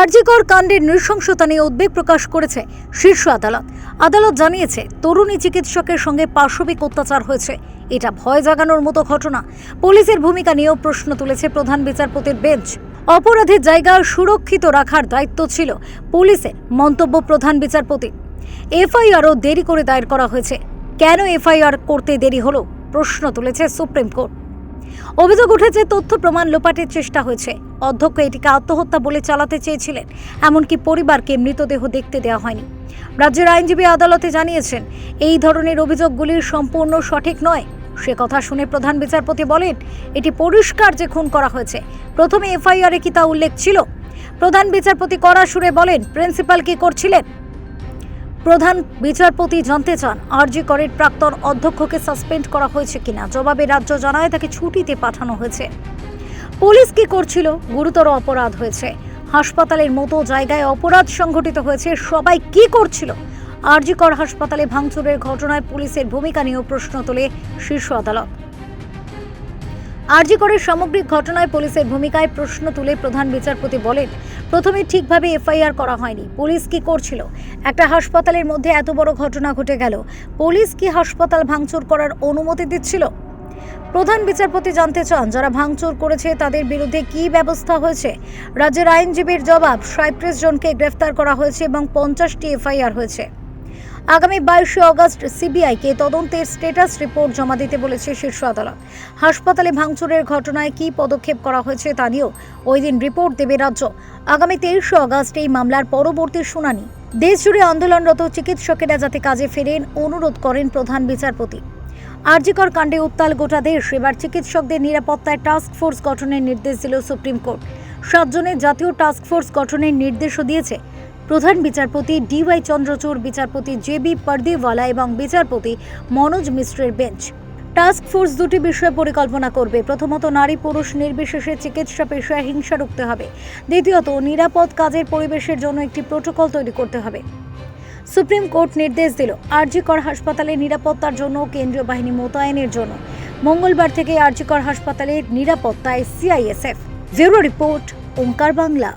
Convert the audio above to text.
আরজিকর কাণ্ডের নৃশংসতা নিয়ে উদ্বেগ প্রকাশ করেছে শীর্ষ আদালত। আদালত জানিয়েছে, তরুণী চিকিৎসকের সঙ্গে পাশবিক অত্যাচার হয়েছে। এটা ভয় জাগানোর মতো ঘটনা। পুলিশের ভূমিকা নিয়েও প্রশ্ন তুলেছে প্রধান বিচারপতির বেঞ্চ। অপরাধের জায়গা সুরক্ষিত রাখার দায়িত্ব ছিল পুলিশের, মন্তব্য প্রধান বিচারপতি। এফআইআরও দেরি করে দায়ের করা হয়েছে। কেন এফআইআর করতে দেরি হলো? প্রশ্ন তুলেছে সুপ্রিম কোর্ট। অভিযোগ উঠেছে, তথ্য প্রমাণ লোপাটের চেষ্টা হয়েছে। অধ্যক্ষ এটিকে আত্মহত্যা বলে চালাতে চেয়েছিলেন, এমনকি পরিবারকে মৃতদেহ দেখতে দেওয়া হয়নি। রাজ্যের আইনজীবী আদালতে জানিয়েছেন, এই ধরনের অভিযোগগুলি সম্পূর্ণ সঠিক নয়। সে কথা শুনে প্রধান বিচারপতি বলেন, এটি পরিষ্কার যে খুন করা হয়েছে। প্রথমে এফআইআরে কি তা উল্লেখ ছিল? প্রধান বিচারপতি কড়া সুরে বলেন, প্রিন্সিপাল কি করছিলেন? প্রধান বিচারপতি জানতে চান, আরজি করের প্রাক্তন অধ্যক্ষকে সাসপেন্ড করা হয়েছে কিনা? জবাবে রাজ্য জানায় তাকে ছুটিতে পাঠানো হয়েছে। পুলিশ কি করছিল? গুরুতর অপরাধ হয়েছে। হাসপাতালের মতো জায়গায় অপরাধ সংঘটিত হয়েছে। সবাই কি করছিল? আরজি কর হাসপাতালে ভাঙচুরের ঘটনায় পুলিশের ভূমিকা নিয়েও প্রশ্ন তোলে শীর্ষ আদালত। আরজি করের সামগ্রিক ঘটনায় পুলিশের ভূমিকায় প্রশ্ন তুলে প্রধান বিচারপতি বলেন, প্রথমে ঠিকভাবে এফআইআর করা হয়নি। পুলিশ কি করছিল? একটা হাসপাতালের মধ্যে এত বড় ঘটনা ঘটে গেল। পুলিশ কি হাসপাতাল ভাঙচুর করার অনুমতি দিচ্ছিল? প্রধান বিচারপতি জানতে চান, যারা ভাঙচুর করেছে তাদের বিরুদ্ধে কি ব্যবস্থা হয়েছে? রাজ্যের আইনজীবীর জবাব সাঁত্রিশ জনকে গ্রেফতার করা হয়েছে এবং পঞ্চাশটি এফআইআর হয়েছে। আগামী বাইশে অগস্ট সিবিআইকে তদন্তের স্টেটাস রিপোর্ট জমা দিতে বলেছে শীর্ষ আদালত। হাসপাতালে ভাঙচুরের ঘটনায় কী পদক্ষেপ করা হয়েছে তা নিয়েও ওই দিন রিপোর্ট দেবে রাজ্য। আগামী তেইশে অগস্ট এই মামলার পরবর্তী শুনানি। দেশজুড়ে আন্দোলনরত চিকিৎসকেরা যাতে কাজে ফেরেন, অনুরোধ করেন প্রধান বিচারপতি। আরজিকর কাণ্ডে উত্তাল গোটা দেশ। এবার চিকিৎসকদের নিরাপত্তায় টাস্ক ফোর্স গঠনের নির্দেশ দিল সুপ্রিম কোর্ট। সাতজনের জাতীয় টাস্ক ফোর্স গঠনের নির্দেশও দিয়েছে প্রধান বিচারপতি ডিওয়াই চন্দ্রচূড়, বিচারপতি জে বি পারদিওয়ালা এবং বিচারপতি মনোজ মিশ্রের বেঞ্চ। টাস্ক ফোর্স দুটি বিষয়ে পরিকল্পনা করবে। প্রথমত, নারী পুরুষ নির্বিশেষে চিকিৎসা পেশায় হিংসা রুখতে হবে। দ্বিতীয়ত, নিরাপদ কাজের পরিবেশের জন্য একটি প্রোটোকল তৈরি করতে হবে। সুপ্রিম কোর্ট নির্দেশ দিল, আরজিকর হাসপাতালের নিরাপত্তার জন্য, কেন্দ্রীয় বাহিনী মোতায়েনের জন্য। মঙ্গলবার থেকে আরজিকর হাসপাতালের নিরাপত্তায় CISF. Bureau report, Onkar Bangla.